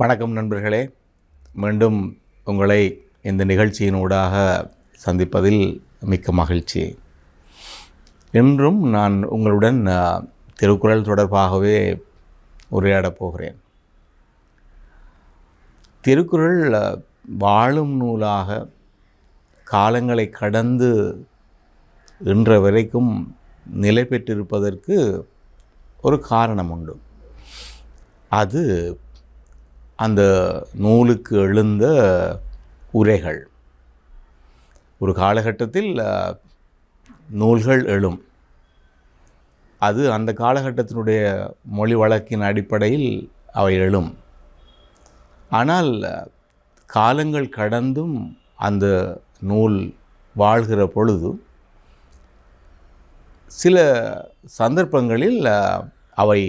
வணக்கம் நண்பர்களே. மீண்டும் உங்களை இந்த நிகழ்ச்சியினூடாக சந்திப்பதில் மிக்க மகிழ்ச்சி. இன்றும் நான் உங்களுடன் திருக்குறள் தொடர்பாகவே உரையாடப் போகிறேன். திருக்குறள் வாழும் நூலாக காலங்களை கடந்து இன்ற வரைக்கும் நிலை பெற்றிருப்பதற்கு ஒரு காரணம் உண்டு. அது அந்த நூலுக்கு எழுந்த உரைகள். ஒரு காலகட்டத்தில் நூல்கள் எழும். அது அந்த காலகட்டத்தினுடைய மொழி வழக்கின் அடிப்படையில் அவை எழும். ஆனால் காலங்கள் கடந்தும் அந்த நூல் வாழ்கிற பொழுது சில சந்தர்ப்பங்களில் அவை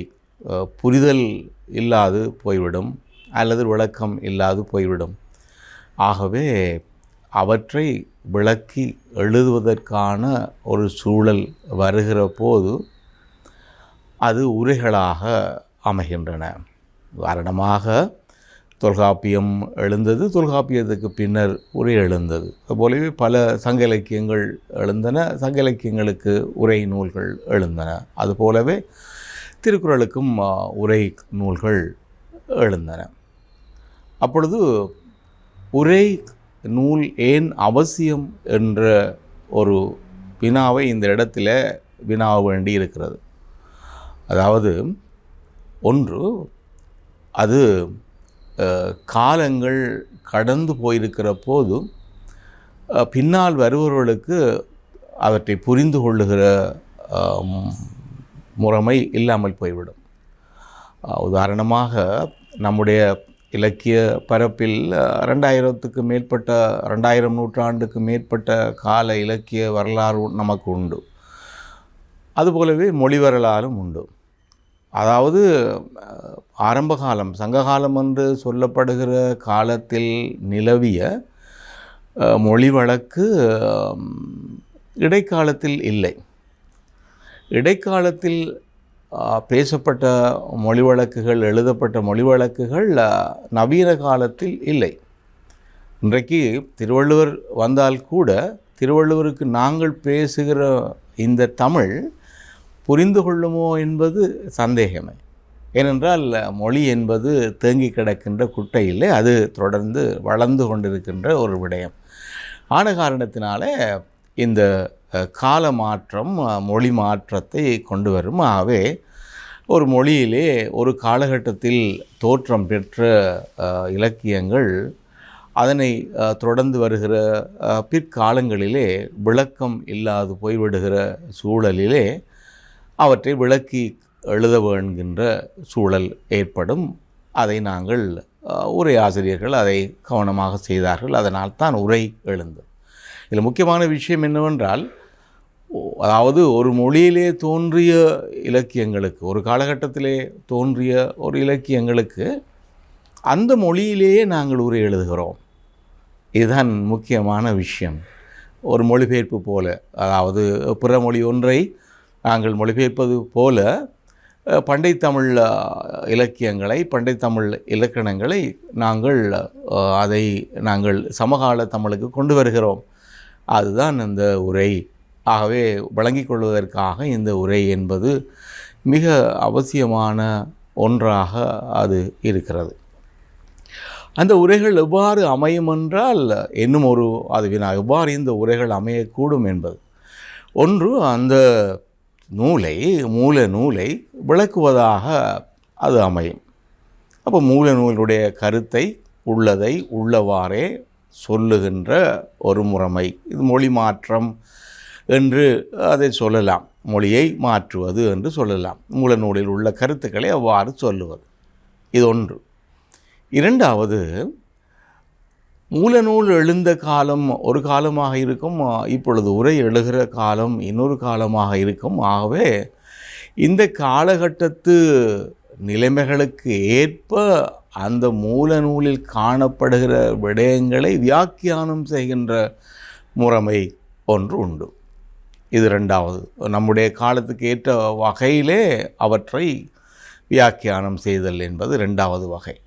புரிதல் இல்லாது போய்விடும். அல்லது விளக்கம் இல்லாது போய்விடும். ஆகவே அவற்றை விளக்கி எழுதுவதற்கான ஒரு சூழல் வருகிற போது அது உரைகளாக அமைகின்றன. உதாரணமாக தொல்காப்பியம் எழுந்தது தொல்காப்பியத்துக்கு பின்னர் உரை எழுந்தது. அதுபோலவே பல சங்க இலக்கியங்கள் எழுந்தன சங்க இலக்கியங்களுக்கு உரை நூல்கள் எழுந்தன. அதுபோலவே திருக்குறளுக்கும் உரை நூல்கள் எழுந்தன. அப்பொழுது உரை நூல் ஏன் அவசியம் என்ற ஒரு வினாவை இந்த இடத்துல வினாவ வேண்டி இருக்கிறது. அதாவது ஒன்று அது காலங்கள் கடந்து போயிருக்கிற போது பின்னால் வருபவர்களுக்கு அவற்றை புரிந்து கொள்ளுகிற முறைமை இல்லாமல் போய்விடும். உதாரணமாக நம்முடைய இலக்கிய பரப்பில் ரெண்டாயிரத்துக்கு மேற்பட்ட ரெண்டாயிரம் நூற்றாண்டுக்கு மேற்பட்ட கால இலக்கிய வரலாறு நமக்கு உண்டு. அதுபோலவே மொழி வரலாறும் உண்டு. அதாவது ஆரம்பகாலம் சங்ககாலம் என்று சொல்லப்படுகிற காலத்தில் நிலவிய மொழி வழக்கு இடைக்காலத்தில் இல்லை. இடைக்காலத்தில் பேசப்பட்ட மொழி வழக்குகள் எழுதப்பட்ட மொழி வழக்குகள் நவீன காலத்தில் இல்லை. இன்றைக்கு திருவள்ளுவர் வந்தால் கூட திருவள்ளுவருக்கு நாங்கள் பேசுகிற இந்த தமிழ் புரிந்து கொள்ளுமோ என்பது சந்தேகமே. ஏனென்றால் மொழி என்பது தேங்கி கிடக்கின்ற குட்டையிலே அது தொடர்ந்து வளர்ந்து கொண்டிருக்கின்ற ஒரு விடயம். ஆன காரணத்தினாலே இந்த கால மாற்றம் மொழி மாற்றத்தை கொண்டு வரும். ஆகவே ஒரு மொழியிலே ஒரு காலகட்டத்தில் தோற்றம் பெற்ற இலக்கியங்கள் அதனை தொடர்ந்து வருகிற பிற்காலங்களிலே விளக்கம் இல்லாது போய்விடுகிற சூழலிலே அவற்றை விளக்கி எழுத வேண்கின்ற சூழல் ஏற்படும். அதை நாங்கள் உரை ஆசிரியர்கள் அதை கவனமாக செய்தார்கள். அதனால் தான் உரை எழுந்தது. இதில் முக்கியமான விஷயம் என்னவென்றால் அதாவது ஒரு மொழியிலே தோன்றிய இலக்கியங்களுக்கு ஒரு காலகட்டத்திலே தோன்றிய ஒரு இலக்கியங்களுக்கு அந்த மொழியிலேயே நாங்கள் உரை எழுதுகிறோம். இதுதான் முக்கியமான விஷயம். ஒரு மொழிபெயர்ப்பு போல அதாவது பிற மொழி ஒன்றை நாங்கள் மொழிபெயர்ப்பது போல பண்டை தமிழ் இலக்கியங்களை பண்டை தமிழ் இலக்கணங்களை நாங்கள் அதை நாங்கள் சமகால தமிழுக்கு கொண்டு வருகிறோம். அதுதான் இந்த உரை. ஆகவே வழங்கிக் கொள்வதற்காக இந்த உரை என்பது மிக அவசியமான ஒன்றாக அது இருக்கிறது. அந்த உரைகள் எவ்வாறு அமையும் என்றால் இன்னும் ஒரு அது வினா எவ்வாறு இந்த உரைகள் அமையக்கூடும் என்பது. ஒன்று அந்த நூலை மூல நூலை விளக்குவதாக அது அமையும். அப்போ மூல நூலுடைய கருத்தை உள்ளதை உள்ளவாறே சொல்லுகின்ற ஒரு முறைமை. இது மொழி மாற்றம் என்று அதை சொல்லலாம். மொழியை மாற்றுவது என்று சொல்லலாம். மூல நூலில் உள்ள கருத்துக்களை அவ்வாறு சொல்லுவது. இது ஒன்று. இரண்டாவது மூலநூல் எழுந்த காலம் ஒரு காலமாக இருக்கும் இப்பொழுது உரை எழுகிற காலம் இன்னொரு காலமாக இருக்கும். ஆகவே இந்த காலகட்டத்து நிலைமைகளுக்கு ஏற்ப அந்த மூல நூலில் காணப்படுகிற விடயங்களை வியாக்கியானம் செய்கின்ற முறைமை ஒன்று உண்டு. இது ரெண்டாவது. நம்முடைய காலத்துக்கு ஏற்ற வகையிலே அவற்றை வியாக்கியானம் செய்தல் என்பது ரெண்டாவது வகை.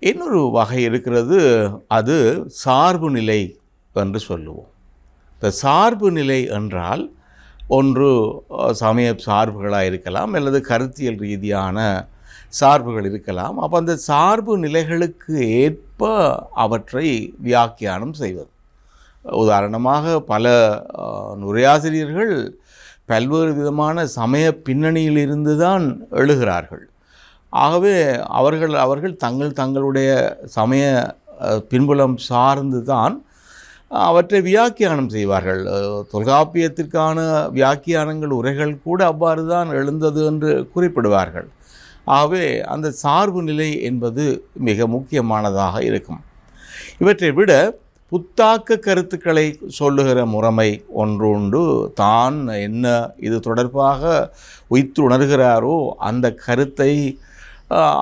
இன்னொரு வகை இருக்கிறது அது சார்பு நிலை என்று சொல்லுவோம். இந்த சார்பு நிலை என்றால் ஒன்று சமய சார்புகளாக இருக்கலாம் அல்லது கருத்தியல் ரீதியான சார்புகள் இருக்கலாம். அப்போ அந்த சார்பு நிலைகளுக்கு ஏற்ப அவற்றை வியாக்கியானம் செய்வது. உதாரணமாக பல நுரையாசிரியர்கள் பல்வேறு விதமான சமய பின்னணியிலிருந்து தான் எழுகிறார்கள். ஆகவே அவர்கள் அவர்கள் தங்கள் தங்களுடைய சமய பின்புலம் சார்ந்து தான் அவற்றை வியாக்கியானம் செய்வார்கள். தொல்காப்பியத்திற்கான வியாக்கியானங்கள் உரைகள் கூட அவ்வாறு தான் எழுந்தது என்று குறிப்பிடுவார்கள். ஆகவே அந்த சார்பு நிலை என்பது மிக முக்கியமானதாக இருக்கும். இவற்றை விட புத்தாக்க கருத்துக்களை சொல்லுகிற முறைமை ஒன்று உண்டு. தான் என்ன இது தொடர்பாக உய்த்து உணர்கிறாரோ அந்த கருத்தை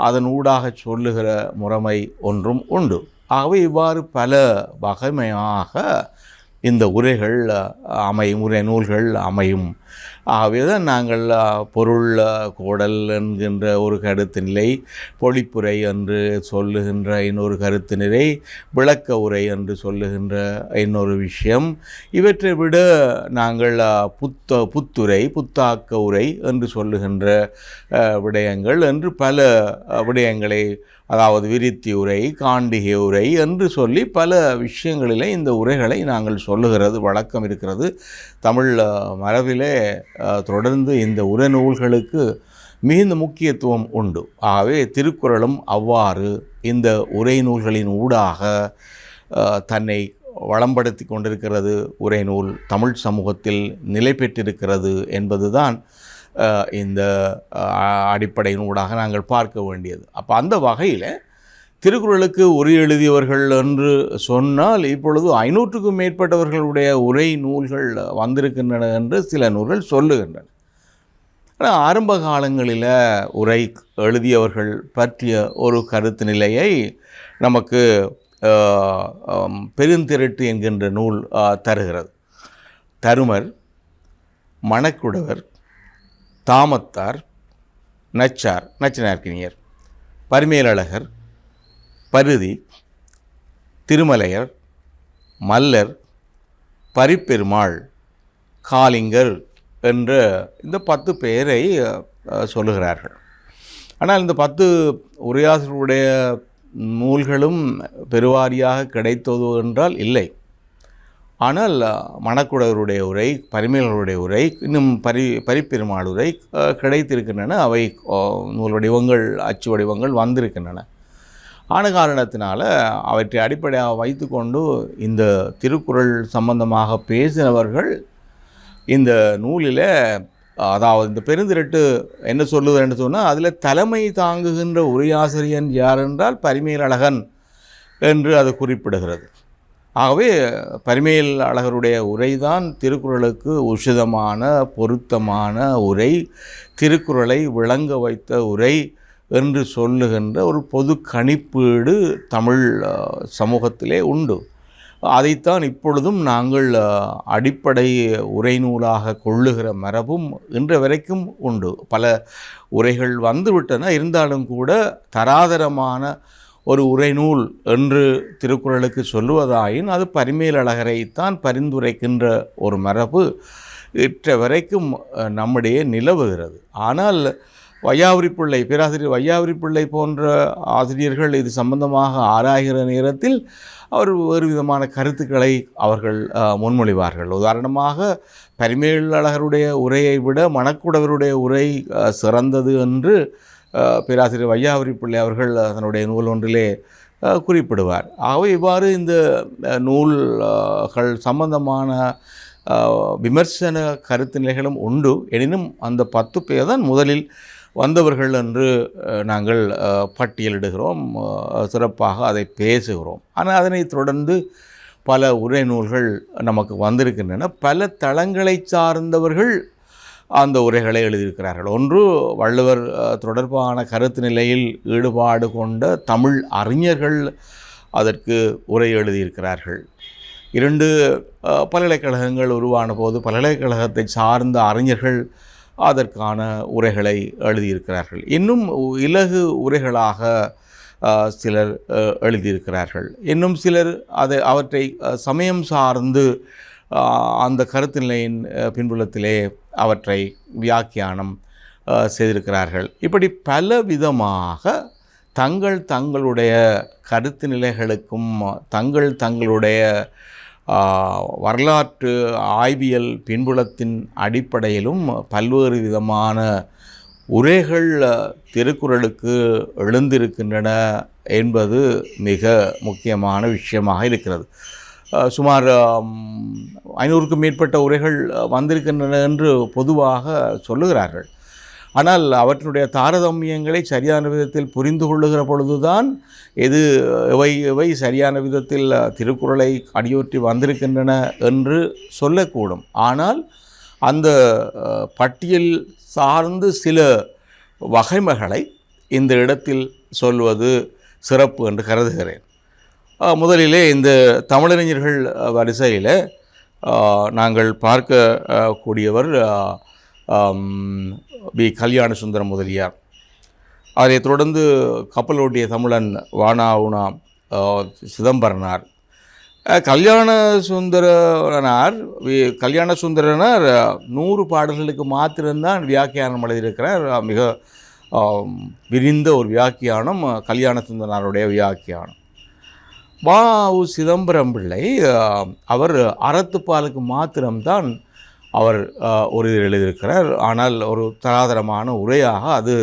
அதன் ஊடாக சொல்லுகிற முறைமை ஒன்றும் உண்டு. ஆகவே இவ்வாறு பல வகைமையாக இந்த உரைகள் அமையும் உரை நூல்கள் அமையும். ஆகவேதான் நாங்கள் பொருள் அஹ், கோடல் என்கின்ற ஒரு கருத்து நிலை பொழிப்புரை என்று சொல்லுகின்ற இன்னொரு கருத்து நிலை விளக்க உரை என்று சொல்லுகின்ற இன்னொரு விஷயம். இவற்றை விட நாங்கள் புத்த புத்துரை புத்தாக்க உரை என்று சொல்லுகின்ற விடயங்கள் என்று பல விடயங்களை அதாவது விருத்தி உரை காண்டிகை உரை என்று சொல்லி பல விஷயங்களிலே இந்த உரைகளை நாங்கள் சொல்லுகிறது வழக்கம் இருக்கிறது. தமிழ் மரபிலே தொடர்ந்து இந்த உரை நூல்களுக்கு மிகுந்த முக்கியத்துவம் உண்டு. ஆகவே திருக்குறளும் அவ்வாறு இந்த உரை நூல்களின் ஊடாக தன்னை வளம்படுத்தி கொண்டிருக்கிறது. உரை நூல் தமிழ் சமூகத்தில் நிலை பெற்றிருக்கிறது என்பதுதான் இந்த அடிப்படையின் ஊடாக நாங்கள் பார்க்க வேண்டியது. அப்போ அந்த வகையில் திருக்குறளுக்கு உரை எழுதியவர்கள் என்று சொன்னால் இப்பொழுது ஐநூற்றுக்கும் மேற்பட்டவர்களுடைய உரை நூல்கள் வந்திருக்கின்றன என்று சில நூல்கள் சொல்லுகின்றன. ஆனால் ஆரம்ப காலங்களில் உரை எழுதியவர்கள் பற்றிய ஒரு கருத்து நிலையை நமக்கு பெருந்திரட்டு என்கின்ற நூல் தருகிறது. தருமர் மணக்குடவர் தாமத்தார் நச்சார் நச்சினார்க்கினியர் பரிமேலழகர் பருதி திருமலையர் மல்லர் பரிப்பெருமாள் காலிங்கர் என்ற இந்த பத்து பெயரை சொல்லுகிறார்கள். ஆனால் இந்த பத்து உரையாசருடைய நூல்களும் பெருவாரியாக கிடைத்தது என்றால் இல்லை. ஆனால் மணக்குடருடைய உரை பரிமேலருடைய உரை இன்னும் பரி பரிப்பெருமாள் உரை கிடைத்திருக்கின்றன. அவை நூல் வடிவங்கள் அச்சு வடிவங்கள் வந்திருக்கின்றன. ஆன காரணத்தினால அவற்றை அடிப்படையாக வைத்துக்கொண்டு இந்த திருக்குறள் சம்பந்தமாக பேசினவர்கள் இந்த நூலில் அதாவது இந்த பெருந்திரட்டு என்ன சொல்லுவது என்று சொன்னால் அதில் தலைமை தாங்குகின்ற உரையாசிரியன் யார் என்றால் பரிமேலழகன் என்று அது குறிப்பிடுகிறது. ஆகவே பரிமையில் அழகருடைய உரைதான் திருக்குறளுக்கு உசிதமான பொருத்தமான உரை திருக்குறளை விளங்க வைத்த உரை என்று சொல்லுகின்ற ஒரு பொது கணிப்பீடு தமிழ் சமூகத்திலே உண்டு. அதைத்தான் இப்பொழுதும் நாங்கள் அடிப்படை உரை நூலாக கொள்ளுகிற மரபும் இன்று வரைக்கும் உண்டு. பல உரைகள் வந்துவிட்டன. இருந்தாலும் கூட தராதரமான ஒரு உரைநூல் என்று திருக்குறளுக்கு சொல்லுவதாயின் அது பரிமேலழகரைத்தான் பரிந்துரைக்கின்ற ஒரு மரபு இற்ற வரைக்கும் நம்முடைய நம்மிடையே நிலவுகிறது. ஆனால் வையாபுரி பிள்ளை பேராசிரியர் வையாபுரி பிள்ளை போன்ற ஆசிரியர்கள் இது சம்பந்தமாக ஆராய்கிற நேரத்தில் அவர் வேறு விதமான கருத்துக்களை அவர்கள் முன்மொழிவார்கள். உதாரணமாக பரிமேலழகருடைய உரையை விட மணக்குடவருடைய உரை சிறந்தது என்று பேராசிரியர் வையாவரி பிள்ளை அவர்கள் அதனுடைய நூல் ஒன்றிலே குறிப்பிடுவார். ஆகவே இவ்வாறு இந்த நூல்கள் சம்பந்தமான விமர்சன கருத்து நிலைகளும் உண்டு. எனினும் அந்த பத்து பேர் தான் முதலில் வந்தவர்கள் என்று நாங்கள் பட்டியலிடுகிறோம். சிறப்பாக அதை பேசுகிறோம். ஆனால் அதனை தொடர்ந்து பல உரை நூல்கள் நமக்கு வந்திருக்கின்றன. பல தளங்களை சார்ந்தவர்கள் அந்த உரைகளை எழுதியிருக்கிறார்கள். ஒன்று வள்ளுவர் தொடர்பான கருத்து நிலையில் ஈடுபாடு கொண்ட தமிழ் அறிஞர்கள் அதற்கு உரை எழுதியிருக்கிறார்கள். இரண்டு பல்கலைக்கழகங்கள் உருவான போது பல்கலைக்கழகத்தை சார்ந்த அறிஞர்கள் அதற்கான உரைகளை எழுதியிருக்கிறார்கள். இன்னும் இலகு உரைகளாக சிலர் எழுதியிருக்கிறார்கள். இன்னும் சிலர் அதை அவற்றை சமயம் சார்ந்து அந்த கருத்து நிலையின் பின்புலத்திலே அவற்றை வியாக்கியானம் செய்திருக்கிறார்கள். இப்படி பல விதமாக தங்கள் தங்களுடைய கருத்து நிலைகளுக்கும் தங்கள் தங்களுடைய வரலாற்று ஆய்வியல் பின்புலத்தின் அடிப்படையிலும் பல்வேறு விதமான உரைகள் திருக்குறளுக்கு எழுந்திருக்கின்றன என்பது மிக முக்கியமான விஷயமாக இருக்கிறது. சுமார் ஐநூறுக்கும் மேற்பட்ட உரைகள் வந்திருக்கின்றன என்று பொதுவாக சொல்லுகிறார்கள். ஆனால் அவற்றினுடைய தாரதமியங்களை சரியான விதத்தில் புரிந்து கொள்ளுகிற பொழுதுதான் எது எவை எவை சரியான விதத்தில் திருக்குறளை அடியொற்றி வந்திருக்கின்றன என்று சொல்லக்கூடும். ஆனால் அந்த பட்டியல் சார்ந்து சில வகைமைகளை இந்த இடத்தில் சொல்வது சிறப்பு என்று கருதுகிறேன். முதலிலே இந்த தமிழறிஞர்கள் வரிசையில் நாங்கள் பார்க்க கூடியவர் பி. கல்யாண சுந்தரம் முதலியார். அதைத் தொடர்ந்து கப்பலோட்டிய தமிழன் வானாவுனா சிதம்பரனார். கல்யாண சுந்தரனார் வி- கல்யாண சுந்தரனார் நூறு பாடல்களுக்கு மாத்திரம்தான் வியாக்கியானம் எழுதியிருக்கிறார். மிக விரிந்த ஒரு வியாக்கியானம் கல்யாண சுந்தரனாருடைய வியாக்கியானம். வா உ சிதம்பரம் பிள்ளை அவர் அறத்துப்பாலுக்கு மாத்திரம்தான் அவர் ஒரு இது எழுதியிருக்கிறார். ஆனால் ஒரு தராதரமான உரையாக அது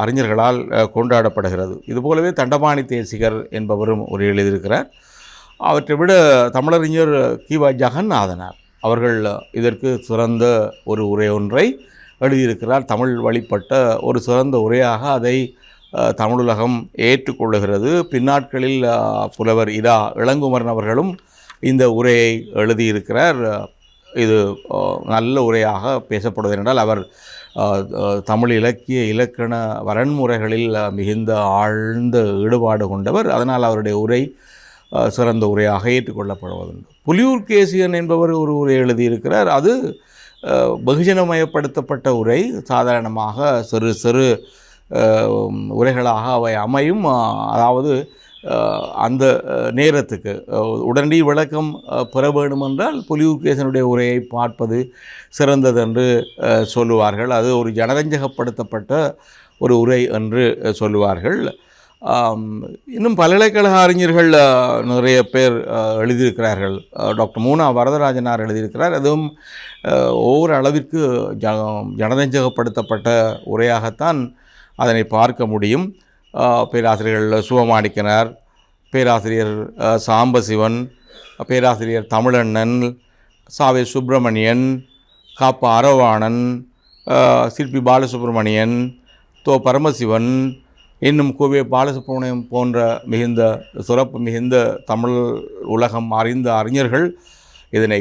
அறிஞர்களால் கொண்டாடப்படுகிறது. இதுபோலவே தண்டபாணி தேசிகர் என்பவரும் ஒரு எழுதியிருக்கிறார். அவற்றை விட தமிழறிஞர் கிவா ஜெகநாதனார் அவர்கள் இதற்கு சிறந்த ஒரு உரை ஒன்றை எழுதியிருக்கிறார். தமிழ் வழிபட்ட ஒரு சிறந்த உரையாக அதை தமிழுலகம் ஏற்றுக்கொள்ளுகிறது. பின்னாட்களில் புலவர் இரா இளங்குமரன் அவர்களும் இந்த உரையை எழுதியிருக்கிறார். இது நல்ல உரையாக பேசப்படுவது என்றால் அவர் தமிழ் இலக்கிய இலக்கண வரன்முறைகளில் மிகுந்த ஆழ்ந்த ஈடுபாடு கொண்டவர். அதனால் அவருடைய உரை சிறந்த உரையாக ஏற்றுக்கொள்ளப்படுவதுண்டு. புலியூர் கேசியன் என்பவர் ஒரு உரை எழுதியிருக்கிறார். அது வெகுஜனமயப்படுத்தப்பட்ட உரை. சாதாரணமாக சிறு சிறு உரைகளாக அவை அமையும். அதாவது அந்த நேரத்துக்கு. உடனடி விளக்கம் பெற வேண்டுமென்றால் புலியூர்கேசனுடைய உரையை பார்ப்பது சிறந்தது என்று சொல்லுவார்கள். அது ஒரு ஜனரஞ்சகப்படுத்தப்பட்ட ஒரு உரை என்று சொல்லுவார்கள். இன்னும் பல்கலைக்கழக அறிஞர்கள் நிறைய பேர் எழுதியிருக்கிறார்கள். டாக்டர் மூனா வரதராஜனார் எழுதியிருக்கிறார். அதுவும் ஒவ்வொரு அளவிற்கு ஜ ஜனரஞ்சகப்படுத்தப்பட்ட உரையாகத்தான் அதனை பார்க்க முடியும். பேராசிரியர்கள் சிவமாணிக்கனார் பேராசிரியர் சாம்பசிவன் பேராசிரியர் தமிழண்ணன் சாவே சுப்பிரமணியன் காப்பா அரவாணன் சிற்பி பாலசுப்ரமணியன் தோ பரமசிவன் இன்னும் கோவை பாலசுப்ரமணியம் போன்ற மிகுந்த சிறப்பு மிகுந்த தமிழ் உலகம் அறிந்த அறிஞர்கள் இதனை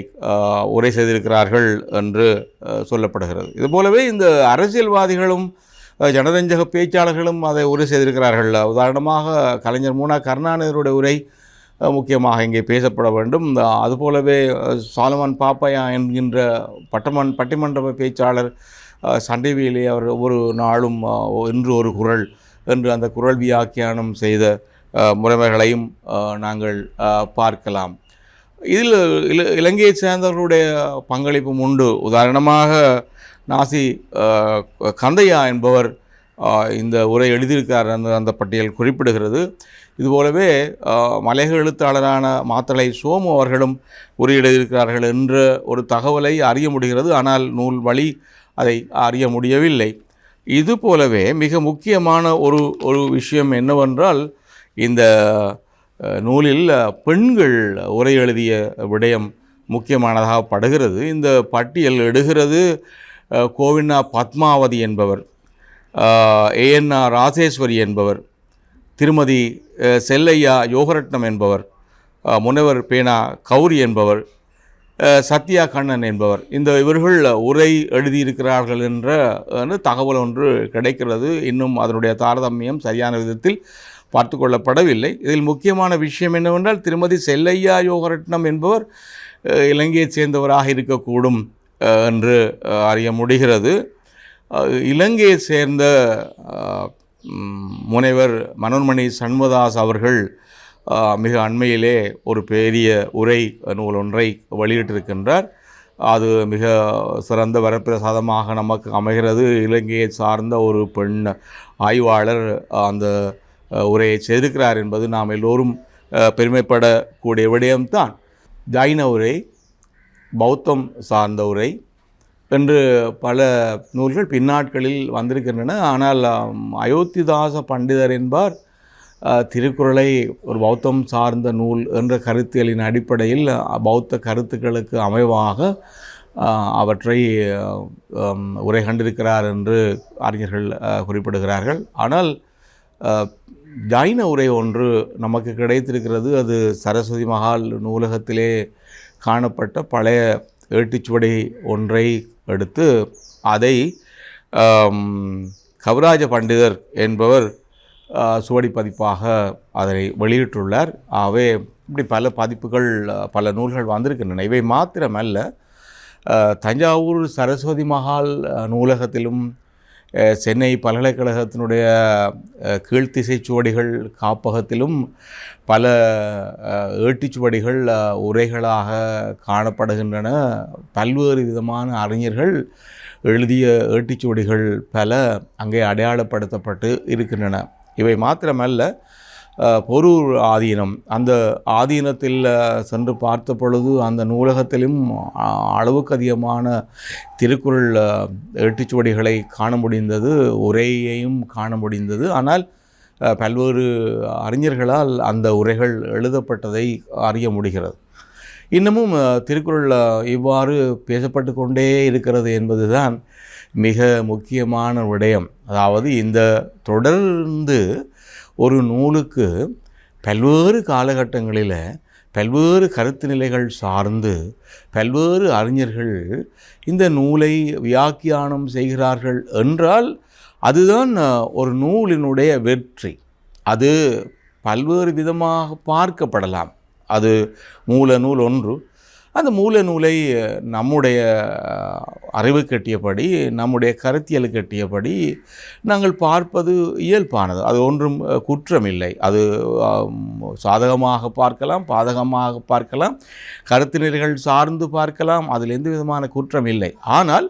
உரை செய்திருக்கிறார்கள் என்று சொல்லப்படுகிறது. சொல்லப்படுகிறது இதுபோலவே இந்த அரசியல்வாதிகளும் ஜனரஞ்சக பேச்சாளர்களும் அதை உரை செய்திருக்கிறார்கள். உதாரணமாக கலைஞர் மூனா கருணாநிதியுடைய உரை முக்கியமாக இங்கே பேசப்பட வேண்டும். அதுபோலவே சாலமான் சாலமன் பாப்பையா என்கின்ற பட்டமன் பட்டிமன்ற பேச்சாளர் சண்டைவியிலே அவர் ஒவ்வொரு நாளும் இன்று ஒரு குரல் என்று அந்த குரல் வியாக்கியானம் செய்த முறைமைகளையும் நாங்கள் பார்க்கலாம். இதில் இல இலங்கையைச் சேர்ந்தவர்களுடைய பங்களிப்பும் உண்டு. உதாரணமாக நாசி கந்தையா என்பவர் இந்த உரை எழுதியிருக்கார் அந்த அந்த பட்டியல் குறிப்பிடுகிறது. இதுபோலவே அஹ், மலையக எழுத்தாளரான மாத்தளை சோமு அவர்களும் உரை எழுதியிருக்கிறார்கள் என்ற ஒரு தகவலை அறிய முடிகிறது. ஆனால் நூல் வழி அதை அறிய முடியவில்லை. இது போலவே மிக முக்கியமான ஒரு ஒரு விஷயம் என்னவென்றால் இந்த நூலில் பெண்கள் உரை எழுதிய விடயம் முக்கியமானதாக படுகிறது. இந்த பட்டியல் எடுகிறது கோவின்னா பத்மாவதி என்பவர் ஏஎன்ஆர் ராசேஸ்வரி என்பவர் திருமதி செல்லையா யோகரட்னம் என்பவர் முனைவர் பேனா கௌரி என்பவர் சத்யா கண்ணன் என்பவர். இந்த இவர்கள் உரை எழுதியிருக்கிறார்கள் என்ற தகவல் ஒன்று கிடைக்கிறது. இன்னும் அதனுடைய தாரதமியம் சரியான விதத்தில் பார்த்து கொள்ளப்படவில்லை இதில் முக்கியமான விஷயம் என்னவென்றால் திருமதி செல்லையா யோகரட்னம் என்பவர் இலங்கையைச் சேர்ந்தவராக இருக்கக்கூடும் என்று அறிய முடிகிறது. இலங்கையைச் சேர்ந்த முனைவர் மனோன்மணி சண்முதாஸ் அவர்கள் மிக அண்மையிலே ஒரு பெரிய உரை நூல் ஒன்றை வெளியிட்டிருக்கின்றார். அது மிக சிறந்த வரப்பிரசாதமாக நமக்கு அமைகிறது. இலங்கையை சார்ந்த ஒரு பெண் ஆய்வாளர் அந்த உரையை செய்திருக்கிறார் என்பது நாம் எல்லோரும் பெருமைப்படக்கூடிய விடயம்தான். ஜைன உரை பௌத்தம் சார்ந்த உரை என்று பல நூல்கள் பின்னாட்களில் வந்திருக்கின்றன. ஆனால் அயோத்திதாச பண்டிதர் என்பார் திருக்குறளை ஒரு பௌத்தம் சார்ந்த நூல் என்ற கருத்தியலின் அடிப்படையில் பௌத்த கருத்துக்களுக்கு அமைவாக அவற்றை உரை கண்டிருக்கிறார் என்று அறிஞர்கள் குறிப்பிடுகிறார்கள். ஆனால் ஜைன உரை ஒன்று நமக்கு கிடைத்திருக்கிறது. அது சரஸ்வதி மகால் நூலகத்திலே காணப்பட்ட பழைய ஏட்டுச்சுவடை ஒன்றை எடுத்து அதை கவிராஜ பண்டிதர் என்பவர் சுவடி பதிப்பாக அதை வெளியிட்டுள்ளார். ஆகவே இப்படி பல பதிப்புகள் பல நூல்கள் வந்திருக்கின்றன இவை மாத்திரமல்ல தஞ்சாவூர் சரஸ்வதி மகால் நூலகத்திலும் சென்னை பல்கலைக்கழகத்தினுடைய கீழ்த்திசை சுவடிகள் காப்பகத்திலும் பல ஏட்டிச்சுவடிகள் உரைகளாக காணப்படுகின்றன. பல்வேறு விதமான அறிஞர்கள் எழுதிய ஏட்டிச்சுவடிகள் பல அங்கே அடையாளப்படுத்தப்பட்டு இருக்கின்றன. இவை மாத்திரமல்ல பொருள் ஆதீனம். அந்த ஆதீனத்தில் சென்று பார்த்த பொழுது அந்த நூலகத்திலும் அளவுக்கு அதிகமான திருக்குறள் எட்டுச்சுவடிகளை காண முடிந்தது உரையையும் காண முடிந்தது. ஆனால் பல்வேறு அறிஞர்களால் அந்த உரைகள் எழுதப்பட்டதை அறிய முடிகிறது. இன்னமும் திருக்குறள் இவ்வாறு பேசப்பட்டு கொண்டே இருக்கிறது என்பதுதான் மிக முக்கியமான விடயம். அதாவது இந்த தொடர்ந்து ஒரு நூலுக்கு பல்வேறு காலகட்டங்களில் பல்வேறு கருத்து நிலைகள் சார்ந்து பல்வேறு அறிஞர்கள் இந்த நூலை வியாக்கியானம் செய்கிறார்கள் என்றால் அதுதான் ஒரு நூலினுடைய வெற்றி. அது பல்வேறு விதமாக பார்க்கப்படலாம். அது மூல நூல் ஒன்று அந்த மூல நூலை நம்முடைய அறிவு கட்டியபடி நம்முடைய கருத்தியல் கட்டியபடி நாங்கள் பார்ப்பது இயல்பானது. அது ஒன்றும் குற்றமில்லை. அது சாதகமாக பார்க்கலாம் பாதகமாக பார்க்கலாம் கருத்தினர்கள் சார்ந்து பார்க்கலாம் அதில் எந்த விதமான குற்றம் இல்லை ஆனால்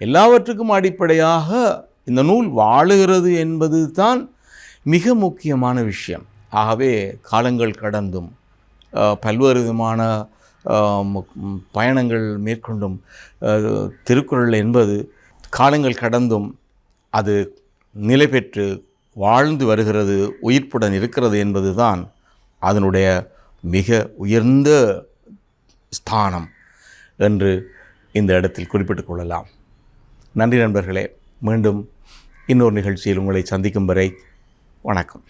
எல்லாவற்றுக்கும் அடிப்படையாக இந்த நூல் வாழுகிறது என்பது தான் மிக முக்கியமான விஷயம். ஆகவே காலங்கள் கடந்தும் பல்வேறு விதமான பயணங்கள் மேற்கொண்டும் திருக்குறள் என்பது காலங்கள் கடந்தும் அது நிலை பெற்று வாழ்ந்து வருகிறது உயிர்ப்புடன் இருக்கிறது என்பதுதான் அதனுடைய மிக உயர்ந்த ஸ்தானம் என்று இந்த இடத்தில் குறிப்பிட்டுக் கொள்ளலாம். நன்றி நண்பர்களே மீண்டும் இன்னொரு நிகழ்ச்சியில் உங்களை சந்திக்கும் வரை வணக்கம்.